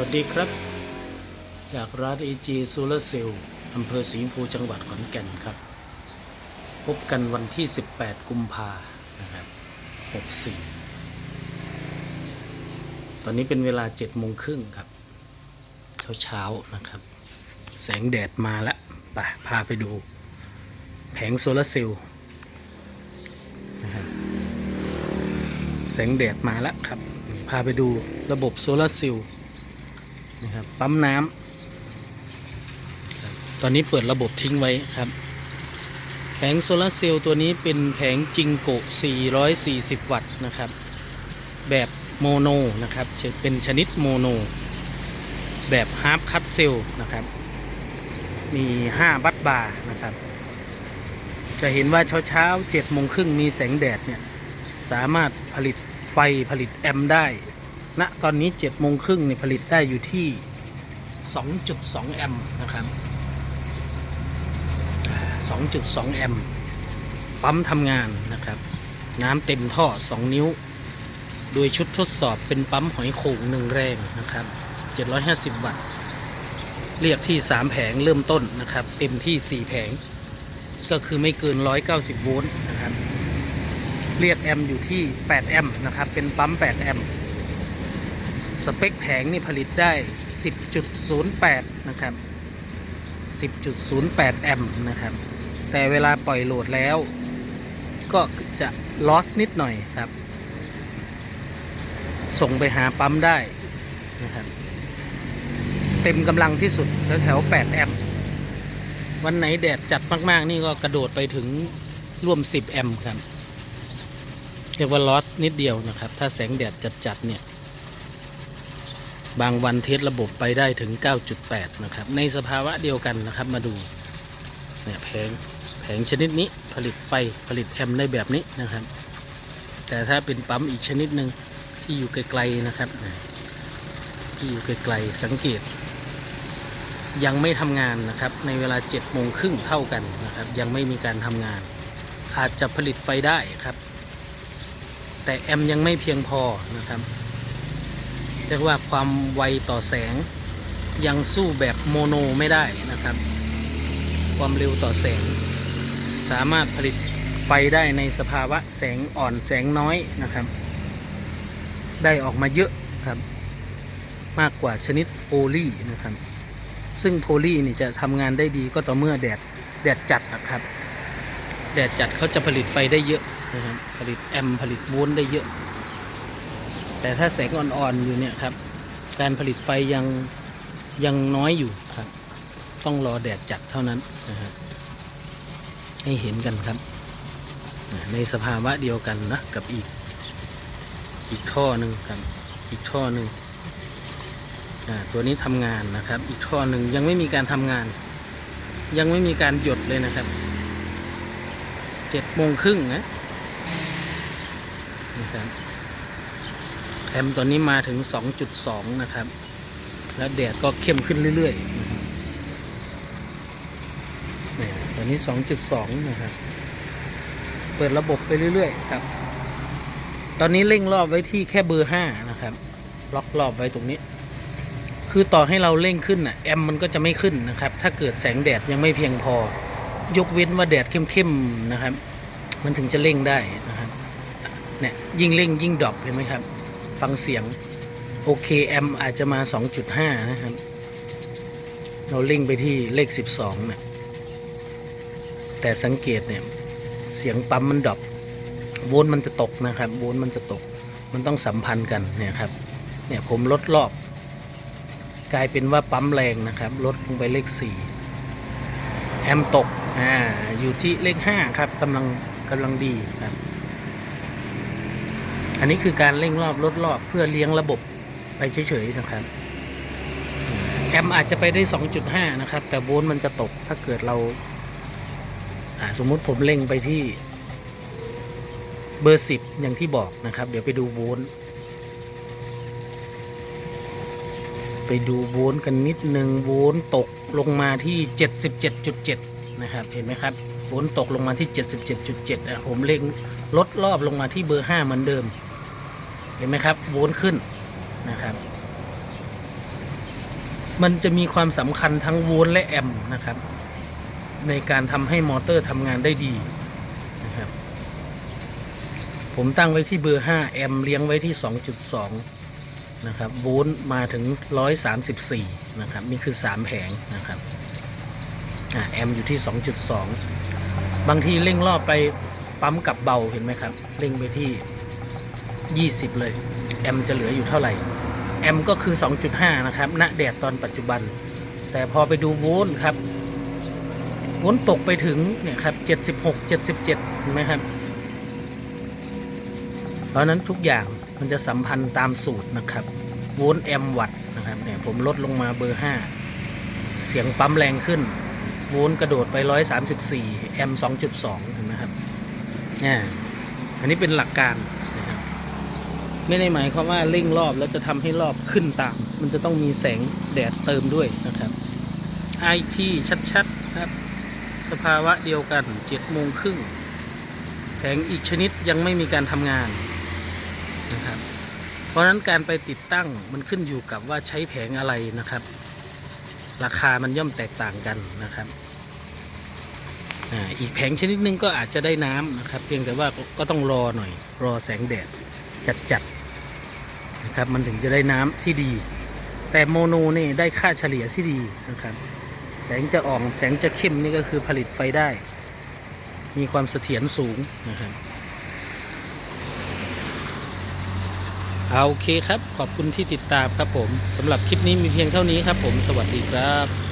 วัสดีครับ จากร้าน AG Solar Cell อำเภอสีชมพูจังหวัดขอนแก่นครับ พบกันวันที่ 18 กุมภานะครับ64 ตอนนี้เป็นเวลา7โมงครึ่งครับ เช้าๆนะครับ แสงแดดมาแล้วไปพาไปดู แผงโซลาร์เซลล์แสงแดดมาแล้วครับ พาไปดูระบบโซลาร์เซลล์ นะครับปั๊มน้ำครับตอนนี้เปิดระบบทิ้งไว้ครับ แผงโซลาร์เซลล์ตัวนี้เป็นแผงจิงโกะ 440 วัตต์นะครับ แบบโมโนนะครับจะเป็นชนิดโมโน แบบฮาร์ปคัตเซลล์นะครับ มี 5 บัตบาร์นะครับ จะเห็นว่าเช้าเช้าๆ7โมงครึ่งมีแสงแดดเนี่ย สามารถผลิตไฟผลิตแอมป์ได้ ณตอนนี้7โมงครึ่งนี่ผลิตได้อยู่ที่ 2.2 แอมป์นะครับอ่า2.2 แอมป์ปั๊มทำงานนะครับ น้ำเต็มท่อ 2 นิ้ว โดยชุดทดสอบเป็นปั๊มหอยโข่งหนึ่งแรงนะครับ 750 วัตต์ เรียกที่ 3 แผงเริ่มต้นนะครับ เต็มที่ 4 แผง ก็คือไม่เกิน 190 โวลต์นะครับ เรียกแอมป์อยู่ที่ 8 แอมป์นะครับ เป็นปั๊ม 8 แอมป์ สเปคแผงนี่ผลิตได้ 10.08 นะครับ 10.08 แอมป์นะครับ แต่เวลาปล่อยโหลดแล้ว ก็จะลอสนิดหน่อยครับ ส่งไปหาปั๊มได้นะครับเต็มกำลังที่สุดแถวแถวๆ8แอมป์วันไหนแดดจัดมาก ๆ นี่ก็กระโดดไปถึงร่วม 10 แอมป์ครับเรียกว่าลอสนิดเดียวนะครับ ถ้าแสงแดดจัด ๆ เนี่ย บางวันเทสระบบไปได้ถึง 9.8 นะครับ ในสภาวะเดียวกันนะครับมาดูเนี่ยแผงแผงชนิดนี้ผลิตไฟผลิตแอมได้แบบนี้นะครับ แต่ถ้าเป็นปั๊มอีกชนิดหนึ่งที่อยู่ไกลๆนะครับ ที่อยู่ไกลๆสังเกต ยังไม่ทำงานนะครับ ในเวลา7โมงครึ่งเท่ากันนะครับ ยังไม่มีการทำงาน อาจจะผลิตไฟได้ครับ แต่แอมยังไม่เพียงพอนะครับ เรียกว่าความไวต่อแสงยังสู้แบบโมโนไม่ได้นะครับ ความเร็วต่อแสง สามารถผลิตไฟได้ในสภาวะแสงอ่อนแสงน้อยนะครับ ได้ออกมาเยอะครับ มากกว่าชนิดโพลีนะครับ ซึ่งโพลีนี่จะทำงานได้ดีก็ต่อเมื่อแดดแดดจัดนะครับ แดดจัดเขาจะผลิตไฟได้เยอะนะครับ ผลิตแอมผลิตโวลต์ได้เยอะ แต่ถ้าแสงอ่อนๆอยู่เนี่ยครับ การผลิตไฟยังยังน้อยอยู่ครับ ต้องรอแดดจัดเท่านั้นนะครับให้เห็นกันครับ ในสภาวะเดียวกันนะกับอีกอีกท่อหนึ่งครับ อีกท่อหนึ่งตัวนี้ทำงานนะครับ อีกท่อหนึ่งยังไม่มีการทำงาน ยังไม่มีการหยดเลยนะครับเจ็ดโมงครึ่งนะนะครับ แอมตัวนี้มาถึง 2.2 นะครับ แล้วแดดก็เข้มขึ้นเรื่อยๆนะครับเนี่ตัวนี้ 2.2 นะครับ เปิดระบบไปเรื่อยๆครับ ตอนนี้เร่งรอบไว้ที่แค่เบอร์ 5 นะครับ ล็อกรอบไว้ตรงนี้ คือต่อให้เราเร่งขึ้นน่ะแอมมันก็จะไม่ขึ้นนะครับ ถ้าเกิดแสงแดดยังไม่เพียงพอ ยกเว้นว่าแดดเข้มๆนะครับ มันถึงจะเร่งได้นะครับ เนี่ยยิ่งเร่งยิ่งดรอปเห็นไหมครับ ฟังเสียง โอเคแอมอาจจะมา 2.5 นะครับ เราเร่งไปที่เลข 12 เนี่ย แต่สังเกตเนี่ย เสียงปั๊มมันดรอปโวลต์มันจะตกนะครับ โวลต์มันจะตก มันต้องสัมพันธ์กันเนี่ยครับ เนี่ยผมลดรอบ กลายเป็นว่าปั๊มแรงนะครับ ลดลงไปเลข 4 แอมตก อ่า อยู่ที่เลข 5 ครับกำลังกำลังดีครับ อันนี้คือการเร่งรอบลดรอบเพื่อเลี้ยงระบบไปเฉยๆนะครับ แอมอาจจะไปได้ 2.5 นะครับ แต่โวลต์มันจะตกถ้าเกิดเราสมมุติผมเร่งไปที่เบอร์ 10 อย่างที่บอกนะครับ เดี๋ยวไปดูโวลต์ไปดูโวลต์กันนิดนึงโวลต์ตกลงมาที่ 77.7 นะครับ เห็นไหมครับโวลต์ตกลงมาที่ 77.7อะผมเร่งลดรอบลงมาที่เบอร์ 5 เหมือนเดิม เห็นไหมครับโวลต์ขึ้นนะครับ มันจะมีความสำคัญทั้งโวลต์และแอมป์นะครับ ในการทำให้มอเตอร์ทำงานได้ดีนะครับ ผมตั้งไว้ที่เบอร์ 5 แอมป์เลี้ยงไว้ที่ 2.2 นะครับโวลต์มาถึง 134 นะครับนี่คือ 3 แผงนะครับอแอมป์อยู่ที่ 2.2 บางทีเร่งรอบไปปั๊มกับเบาเห็นไหมครับ เร่งไปที่ 20 เลย แอมจะเหลืออยู่เท่าไหร่ แอมก็คือ 2.5 นะครับ ณ แดดตอนปัจจุบัน แต่พอไปดูโวลต์ครับ โวลต์ตกไปถึงเนี่ยครับ 76 77เห็นไหมครับ เพราะนั้นทุกอย่างมันจะสัมพันธ์ตามสูตรนะครับ โวลต์แอมป์วัตต์นะครับ เนี่ยผมลดลงมาเบอร์ 5 เสียงปั๊มแรงขึ้น โวลต์กระโดดไป 134 แอมป์2.2เห็นไหมครับอ่าอันนี้เป็นหลักการ ไม่ได้หมายความว่าเร่งรอบแล้วจะทำให้รอบขึ้นตาม มันจะต้องมีแสงแดดเติมด้วยนะครับไอที่ชัดๆครับ สภาวะเดียวกันเจ็ดโมงครึ่งแผงอีกชนิดยังไม่มีการทำงานนะครับ เพราะฉะนั้นการไปติดตั้งมันขึ้นอยู่กับว่าใช้แผงอะไรนะครับ ราคามันย่อมแตกต่างกันนะครับอ่าอีกแผงชนิดหนึงก็อาจจะได้น้ำนะครับ เพียงแต่ว่าก็ต้องรอหน่อย รอแสงแดดจัดๆ นะครับ มันถึงจะได้น้ำที่ดี แต่โมโนนี่ได้ค่าเฉลี่ยที่ดีนะครับ แสงจะอ่องแสงจะเข้มนี่ก็คือผลิตไฟได้ มีความเสถียรสูงนะครับเอาโอเคครับ ขอบคุณที่ติดตามครับผมสำหรับคลิปนี้มีเพียงเท่านี้ครับผมสวัสดีครับ